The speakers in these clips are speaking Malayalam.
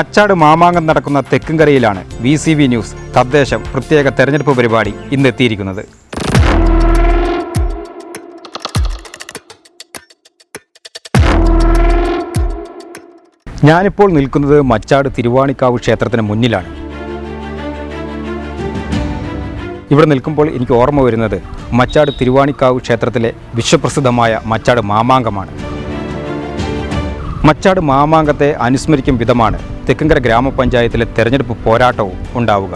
മച്ചാട് മാമാങ്കം നടക്കുന്ന തെക്കുംകരയിലാണ് വി സി വി ന്യൂസ് തദ്ദേശം പ്രത്യേക തെരഞ്ഞെടുപ്പ് പരിപാടി ഇന്ന് എത്തിയിരിക്കുന്നത് ഞാനിപ്പോൾ നിൽക്കുന്നത് മച്ചാട് തിരുവാണിക്കാവ് ക്ഷേത്രത്തിന് മുന്നിലാണ്. ഇവിടെ നിൽക്കുമ്പോൾ എനിക്ക് ഓർമ്മ വരുന്നത് മച്ചാട് തിരുവാണിക്കാവ് ക്ഷേത്രത്തിലെ വിശ്വപ്രസിദ്ധമായ മച്ചാട് മാമാങ്കമാണ്. മച്ചാട് മാമാങ്കത്തെ അനുസ്മരിക്കും വിധമാണ് തെക്കുംകര ഗ്രാമപഞ്ചായത്തിലെ തെരഞ്ഞെടുപ്പ് പോരാട്ടവും ഉണ്ടാവുക.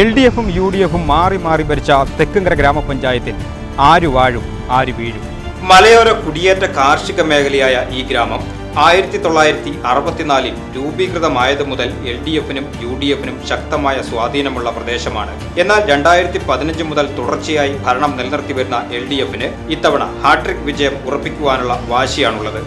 എൽ ഡി എഫും യു ഡി എഫും മാറി മാറി ഭരിച്ച തെക്കുംകര ഗ്രാമപഞ്ചായത്തിൽ ആര് വാഴും ആര് വീഴും മലയോര കുടിയേറ്റ കാർഷിക മേഖലയായ ഈ ഗ്രാമം ആയിരത്തി തൊള്ളായിരത്തി അറുപത്തിനാലിൽ രൂപീകൃതമായത് മുതൽ എൽ ഡി എഫിനും യു ഡി എഫിനും ശക്തമായ സ്വാധീനമുള്ള പ്രദേശമാണ്. എന്നാൽ രണ്ടായിരത്തി പതിനഞ്ച് മുതൽ തുടർച്ചയായി ഭരണം നിലനിർത്തി വരുന്ന എൽ ഡി എഫിന് ഇത്തവണ ഹാട്രിക് വിജയം ഉറപ്പിക്കുവാനുള്ള വാശിയാണുള്ളത്.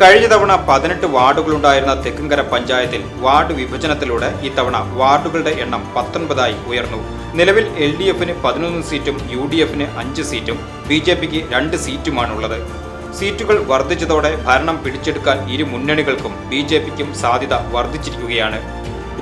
കഴിഞ്ഞ തവണ പതിനെട്ട് വാർഡുകളുണ്ടായിരുന്ന തെക്കുംകര പഞ്ചായത്തിൽ വാർഡ് വിഭജനത്തിലൂടെ ഇത്തവണ വാർഡുകളുടെ എണ്ണം പത്തൊൻപതായി ഉയർന്നു. നിലവിൽ എൽ ഡി എഫിന് പതിനൊന്ന് സീറ്റും യു ഡി എഫിന് അഞ്ച് സീറ്റും ബി ജെ പിക്ക് രണ്ട് സീറ്റുമാണുള്ളത്. സീറ്റുകൾ വർദ്ധിച്ചതോടെ ഭരണം പിടിച്ചെടുക്കാൻ ഇരു മുന്നണികൾക്കും ബി ജെ പിക്കും സാധ്യത വർദ്ധിച്ചിരിക്കുകയാണ്.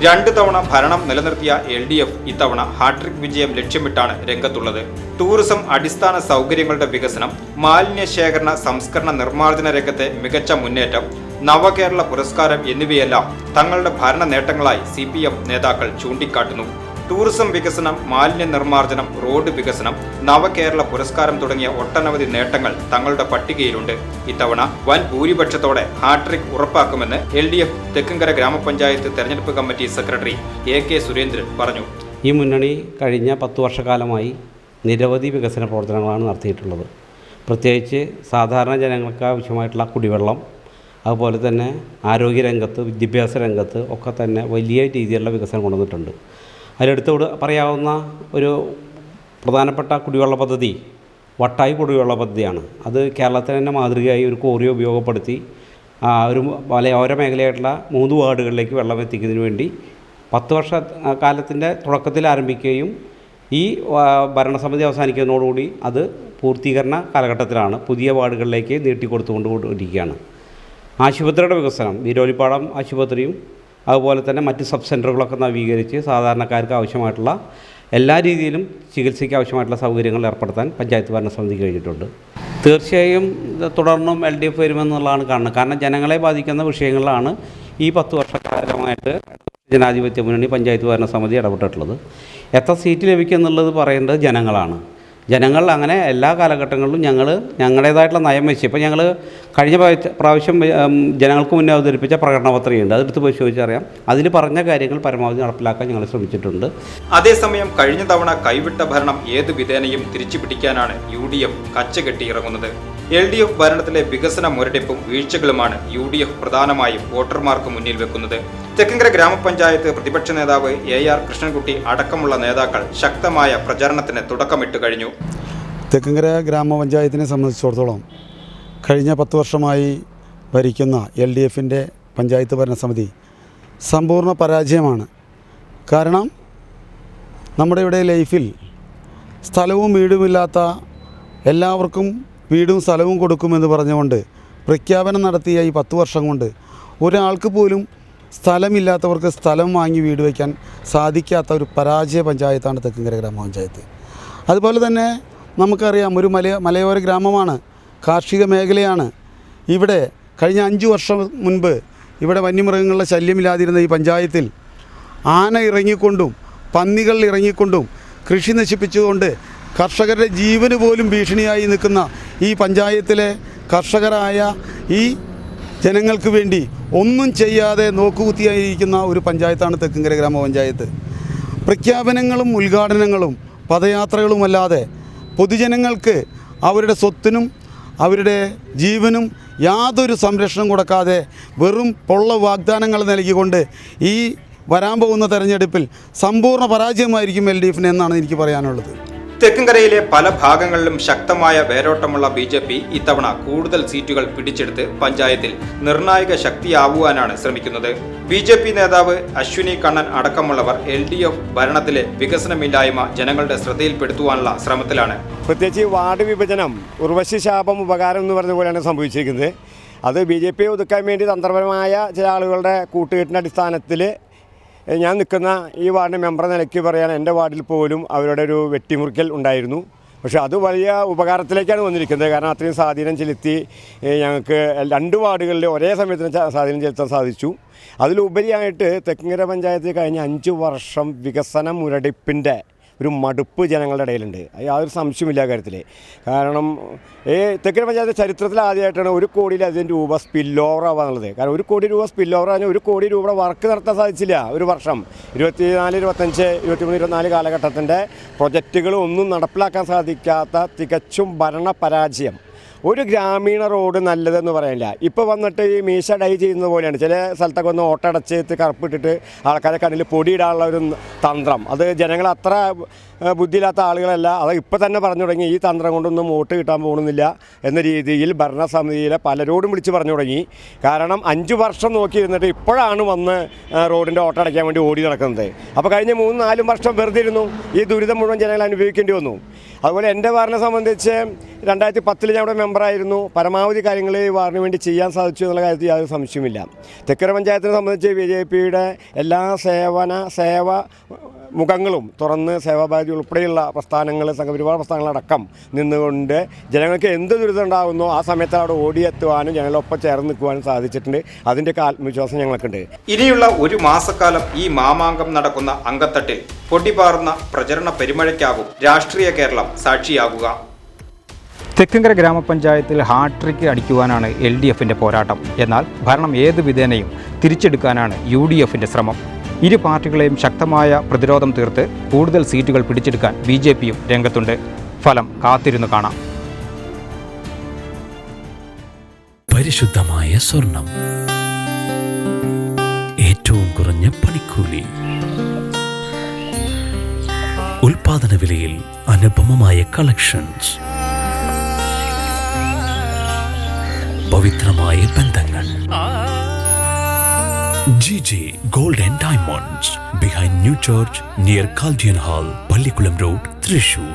രണ്ട് തവണ ഭരണം നിലനിർത്തിയ എൽ ഡി എഫ് ഇത്തവണ ഹാട്രിക് വിജയം ലക്ഷ്യമിട്ടാണ് രംഗത്തുള്ളത്. ടൂറിസം അടിസ്ഥാന സൗകര്യങ്ങളുടെ വികസനം മാലിന്യ ശേഖരണ സംസ്കരണ നിർമ്മാർജന രംഗത്തെ മികച്ച മുന്നേറ്റം നവകേരള പുരസ്കാരം എന്നിവയെല്ലാം തങ്ങളുടെ ഭരണ നേട്ടങ്ങളായി സി നേതാക്കൾ ചൂണ്ടിക്കാട്ടുന്നു. ടൂറിസം വികസനം മാലിന്യ നിർമ്മാർജനം റോഡ് വികസനം നവകേരള പുരസ്കാരം തുടങ്ങിയ ഒട്ടനവധി നേട്ടങ്ങൾ തങ്ങളുടെ പട്ടികയിലുണ്ട്. ഇത്തവണ വൻ ഭൂരിപക്ഷത്തോടെ ഹാട്രിക് ഉറപ്പാക്കുമെന്ന് എൽ ഡി എഫ് തെക്കുംകര ഗ്രാമപഞ്ചായത്ത് തെരഞ്ഞെടുപ്പ് committee secretary A K Surendran പറഞ്ഞു. ഈ മുന്നണി കഴിഞ്ഞ പത്തു വർഷക്കാലമായി നിരവധി വികസന പ്രവർത്തനങ്ങളാണ് നടത്തിയിട്ടുള്ളത്. പ്രത്യേകിച്ച് സാധാരണ ജനങ്ങൾക്ക് ആവശ്യമായിട്ടുള്ള കുടിവെള്ളം അതുപോലെ തന്നെ ആരോഗ്യരംഗത്ത് വിദ്യാഭ്യാസ രംഗത്ത് ഒക്കെ തന്നെ വലിയ രീതിയിലുള്ള വികസനം കൊണ്ടുവന്നിട്ടുണ്ട്. അതിലെടുത്തോട് പറയാവുന്ന ഒരു പ്രധാനപ്പെട്ട കുടിവെള്ള പദ്ധതി വട്ടായി കുടിവെള്ള പദ്ധതിയാണ്. അത് കേരളത്തിന് തന്നെ മാതൃകയായി ഒരു കോറി ഉപയോഗപ്പെടുത്തി ഒരു മലയോര മേഖലയായിട്ടുള്ള മൂന്ന് വാർഡുകളിലേക്ക് വെള്ളം എത്തിക്കുന്നതിന് വേണ്ടി പത്ത് വർഷ കാലത്തിന്റെ തുടക്കത്തിൽ ആരംഭിക്കുകയും ഈ ഭരണസമിതി അവസാനിക്കുന്നതോടുകൂടി അത് പൂർത്തീകരണ കാലഘട്ടത്തിലാണ് പുതിയ വാർഡുകളിലേക്ക് നീട്ടിക്കൊടുത്തുകൊണ്ട് കൊണ്ടിരിക്കുകയാണ് ആശുപത്രിയുടെ വികസനം വീരോലിപ്പാടം ആശുപത്രിയും അതുപോലെ തന്നെ മറ്റ് സബ് സെന്ററുകളൊക്കെ നവീകരിച്ച് സാധാരണക്കാർക്ക് ആവശ്യമായിട്ടുള്ള എല്ലാ രീതിയിലും ചികിത്സയ്ക്ക് ആവശ്യമായിട്ടുള്ള സൗകര്യങ്ങൾ ഏർപ്പെടുത്താൻ പഞ്ചായത്ത് ഭരണസമിതി കഴിഞ്ഞിട്ടുണ്ട്. തീർച്ചയായും തുടർന്നും എൽ ഡി എഫ് വരുമെന്നുള്ളതാണ് കാണുന്നത്. കാരണം ജനങ്ങളെ ബാധിക്കുന്ന വിഷയങ്ങളിലാണ് ഈ പത്ത് വർഷക്കാലമായിട്ട് ജനാധിപത്യ മുന്നണി പഞ്ചായത്ത് ഭരണസമിതി ഇടപെട്ടിട്ടുള്ളത്. എത്ര സീറ്റ് ലഭിക്കും എന്നുള്ളത് പറയേണ്ടത് ജനങ്ങളാണ്. ജനങ്ങൾ അങ്ങനെ എല്ലാ കാലഘട്ടങ്ങളിലും ഞങ്ങൾ ഞങ്ങളുടേതായിട്ടുള്ള നയം വെച്ച്. ഇപ്പോൾ ഞങ്ങൾ കഴിഞ്ഞ പ്രാവശ്യ- ജനങ്ങൾക്ക് മുന്നേ അവതരിപ്പിച്ച പ്രകടന പത്രികയുണ്ട് അതെടുത്ത് പരിശോധിച്ചറിയാം. അതിൽ പറഞ്ഞ കാര്യങ്ങൾ പരമാവധി നടപ്പിലാക്കാൻ ഞങ്ങൾ ശ്രമിച്ചിട്ടുണ്ട്. അതേസമയം കഴിഞ്ഞ തവണ കൈവിട്ട ഭരണം ഏത് വിധേനയും തിരിച്ചു പിടിക്കാനാണ് യു ഡി എഫ് കച്ചകെട്ടി ഇറങ്ങുന്നത്? എൽ ഡി എഫ് ഭരണത്തിലെ വികസന മുരടിപ്പും വീഴ്ചകളുമാണ് യു ഡി എഫ് പ്രധാനമായും വോട്ടർമാർക്ക് മുന്നിൽ വെക്കുന്നത്. തെക്കങ്കര ഗ്രാമപഞ്ചായത്ത് പ്രതിപക്ഷ നേതാവ് എ ആർ കൃഷ്ണൻകുട്ടി അടക്കമുള്ള നേതാക്കൾ ശക്തമായ പ്രചാരണത്തിന് തുടക്കമിട്ട് കഴിഞ്ഞു. തെക്കിങ്കര ഗ്രാമപഞ്ചായത്തിനെ സംബന്ധിച്ചിടത്തോളം കഴിഞ്ഞ പത്ത് വർഷമായി ഭരിക്കുന്ന എൽ ഡി എഫിന്റെ പഞ്ചായത്ത് ഭരണസമിതി സമ്പൂർണ പരാജയമാണ്. കാരണം നമ്മുടെ ഇവിടെ ലൈഫിൽ സ്ഥലവും വീടുമില്ലാത്ത എല്ലാവർക്കും വീടും സ്ഥലവും കൊടുക്കുമെന്ന് പറഞ്ഞുകൊണ്ട് പ്രഖ്യാപനം നടത്തിയ ഈ പത്ത് വർഷം കൊണ്ട് ഒരാൾക്ക് പോലും സ്ഥലമില്ലാത്തവർക്ക് സ്ഥലം വാങ്ങി വീട് വയ്ക്കാൻ സാധിക്കാത്ത ഒരു പരാജയ പഞ്ചായത്താണ് തെക്കുംകര ഗ്രാമപഞ്ചായത്ത്. അതുപോലെ തന്നെ നമുക്കറിയാം ഒരു മല മലയോര ഗ്രാമമാണ് കാർഷിക മേഖലയാണ്. ഇവിടെ കഴിഞ്ഞ അഞ്ച് വർഷം മുൻപ് ഇവിടെ വന്യമൃഗങ്ങളുടെ ശല്യമില്ലാതിരുന്ന ഈ പഞ്ചായത്തിൽ ആന ഇറങ്ങിക്കൊണ്ടും പന്നികൾ ഇറങ്ങിക്കൊണ്ടും കൃഷി നശിപ്പിച്ചുകൊണ്ട് കർഷകരുടെ ജീവന് പോലും ഭീഷണിയായി നിൽക്കുന്ന ഈ പഞ്ചായത്തിലെ കർഷകരായ ഈ ജനങ്ങൾക്ക് വേണ്ടി ഒന്നും ചെയ്യാതെ നോക്കുകുത്തിയായിരിക്കുന്ന ഒരു പഞ്ചായത്താണ് തെക്കുംകര ഗ്രാമപഞ്ചായത്ത്. പ്രഖ്യാപനങ്ങളും ഉദ്ഘാടനങ്ങളും പദയാത്രകളുമല്ലാതെ പൊതുജനങ്ങൾക്ക് അവരുടെ സ്വത്തിനും അവരുടെ ജീവനും യാതൊരു സംരക്ഷണം കൊടുക്കാതെ വെറും പൊള്ള വാഗ്ദാനങ്ങൾ നൽകിക്കൊണ്ട് ഈ വരാൻ പോകുന്ന തെരഞ്ഞെടുപ്പിൽ സമ്പൂർണ പരാജയമായിരിക്കും എൽ ഡി എഫിന് എന്നാണ് എനിക്ക് പറയാനുള്ളത്. തെക്കുംകരയിലെ പല ഭാഗങ്ങളിലും ശക്തമായ വേരോട്ടമുള്ള ബി ജെ പി ഇത്തവണ കൂടുതൽ സീറ്റുകൾ പിടിച്ചെടുത്ത് പഞ്ചായത്തിൽ നിർണായക ശക്തിയാവുവാനാണ് ശ്രമിക്കുന്നത്. ബി ജെ പി നേതാവ് അശ്വിനി കണ്ണൻ അടക്കമുള്ളവർ എൽ ഡി എഫ് ഭരണത്തിലെ വികസനമില്ലായ്മ ജനങ്ങളുടെ ശ്രദ്ധയിൽപ്പെടുത്തുവാനുള്ള ശ്രമത്തിലാണ്. പ്രത്യേകിച്ച് വാർഡ് വിഭജനം ഉർവശി ശാപം ഉപകാരം എന്ന് പറഞ്ഞ പോലെയാണ് സംഭവിച്ചിരിക്കുന്നത്. അത് ബി ജെ പി ഒതുക്കാൻ വേണ്ടി തന്ത്രപരമായ ചില ആളുകളുടെ കൂട്ടുകെട്ടിന്റെ അടിസ്ഥാനത്തിൽ ഞാൻ നിൽക്കുന്ന ഈ വാർഡ് മെമ്പർ നിലയ്ക്ക് പറയാൻ എന്റെ വാർഡിൽ പോലും അവരുടെ ഒരു വെട്ടിമുറിക്കൽ ഉണ്ടായിരുന്നു. പക്ഷേ അത് വലിയ ഉപകാരത്തിലേക്കാണ് വന്നിരിക്കുന്നത്. കാരണം അത്രയും സ്വാധീനം ചെലുത്തി ഞങ്ങൾക്ക് രണ്ട് വാർഡുകളിൽ ഒരേ സമയത്തിന് സ്വാധീനം ചെലുത്താൻ സാധിച്ചു. അതിലുപരിയായിട്ട് തെക്കിങ്കര പഞ്ചായത്തിൽ കഴിഞ്ഞ അഞ്ച് വർഷം വികസന മുരടിപ്പിന്റെ ഒരു മടുപ്പ് ജനങ്ങളുടെ ഇടയിലുണ്ട്. യാതൊരു സംശയമില്ല കാര്യത്തിൽ കാരണം ഈ തെക്കൻ പഞ്ചായത്ത് ചരിത്രത്തിൽ ആദ്യമായിട്ടാണ് ഒരു കോടിയിലധികം രൂപ സ്പിൽ ഓവർ ആവുക എന്നുള്ളത് കാരണം ഒരു കോടി രൂപ സ്പിൽ ഓവർ ആണെങ്കിൽ ഒരു കോടി രൂപ വർക്ക് നടത്താൻ സാധിച്ചില്ല ഒരു വർഷം. ഇരുപത്തിനാല് ഇരുപത്തഞ്ച് ഇരുപത്തിമൂന്ന് ഇരുപത്തിനാല് കാലഘട്ടത്തിന്റെ പ്രൊജക്റ്റുകൾ ഒന്നും നടപ്പിലാക്കാൻ സാധിക്കാത്ത തികച്ചും ഭരണ പരാജയം. ഒരു ഗ്രാമീണ റോഡ് നല്ലതെന്ന് പറയാനില്ല ഇപ്പോൾ വന്നിട്ട് ഈ മീശ ഡൈ ചെയ്യുന്നത് പോലെയാണ്. ചില സ്ഥലത്തൊക്കെ ഒന്ന് ഓട്ടടച്ച് കറുപ്പിട്ടിട്ട് ആൾക്കാരെ കണ്ണിൽ പൊടിയിടാനുള്ള ഒരു തന്ത്രം. അത് ജനങ്ങൾ അത്ര ബുദ്ധിയില്ലാത്ത ആളുകളല്ല. അത് ഇപ്പോൾ തന്നെ പറഞ്ഞു തുടങ്ങി. ഈ തന്ത്രം കൊണ്ടൊന്നും വോട്ട് കിട്ടാൻ പോകുന്നില്ല എന്ന രീതിയിൽ ഭരണസമിതിയിലെ പലരോടും വിളിച്ച് പറഞ്ഞു തുടങ്ങി. കാരണം അഞ്ച് വർഷം നോക്കിയിരുന്നിട്ട് ഇപ്പോഴാണ് വന്ന് റോഡിന്റെ ഓട്ടടയ്ക്കാൻ വേണ്ടി ഓടി നടക്കുന്നത്. അപ്പോൾ കഴിഞ്ഞ മൂന്ന് നാലും വർഷം വെറുതെ ഇരുന്നു. ഈ ദുരിതം മുഴുവൻ ജനങ്ങൾ അനുഭവിക്കേണ്ടി വന്നു. അതുപോലെ എന്റെ വാറിനെ സംബന്ധിച്ച് രണ്ടായിരത്തി പത്തിൽ ഞാൻ ഇവിടെ മെമ്പറായിരുന്നു പരമാവധി കാര്യങ്ങൾ ഈ വാറിന് വേണ്ടി ചെയ്യാൻ സാധിച്ചു എന്നുള്ള കാര്യത്തിൽ യാതൊരു സംശയമില്ല തെക്കര പഞ്ചായത്തിനെ സംബന്ധിച്ച് ബി ജെ പിയുടെ എല്ലാ സേവന സേവ മുഖങ്ങളും തുറന്ന് സേവാഭാരതി ഉൾപ്പെടെയുള്ള പ്രസ്ഥാനങ്ങൾ സംഘപരിവാർ പ്രസ്ഥാനങ്ങളടക്കം നിന്നുകൊണ്ട് ജനങ്ങൾക്ക് എന്ത് ദുരിതം ഉണ്ടാകുന്നോ ആ സമയത്ത് അവിടെ ഓടിയെത്തുവാനും ജനങ്ങളൊപ്പം ചേർന്ന് നിൽക്കുവാനും സാധിച്ചിട്ടുണ്ട്. അതിന്റെയൊക്കെ ആത്മവിശ്വാസം ഞങ്ങൾക്കുണ്ട്. ഇനിയുള്ള ഒരു മാസക്കാലം ഈ മാമാങ്കം നടക്കുന്ന അങ്കത്തട്ടിൽ പൊടിപാറുന്ന പ്രചരണ പെരുമഴയ്ക്കാകും രാഷ്ട്രീയ കേരളം സാക്ഷിയാകുക. തെക്കിങ്കര ഗ്രാമപഞ്ചായത്തിൽ ഹാട്രിക്ക് അടിക്കുവാനാണ് എൽ ഡി എഫിന്റെ പോരാട്ടം. എന്നാൽ ഭരണം ഏത് വിധേനയും തിരിച്ചെടുക്കാനാണ് യു ഡി എഫിന്റെ ശ്രമം. ഇരു പാർട്ടികളെയും ശക്തമായ പ്രതിരോധം തീർത്ത് കൂടുതൽ സീറ്റുകൾ പിടിച്ചെടുക്കാൻ ബി ജെ പിയും രംഗത്തുണ്ട്. ഫലം കാത്തിരുന്നു കാണാം. പരിശുദ്ധമായ സ്വർണം. ഏറ്റവും കുറഞ്ഞ പണിക്കൂലി. ഉൽപാദന വിലയിൽ അനുപമമായ കളക്ഷൻസ്. പവിത്രമായ ബന്ധങ്ങൾ. G J gold and diamonds behind new church near Chaldean hall Pallikulam road Thrissur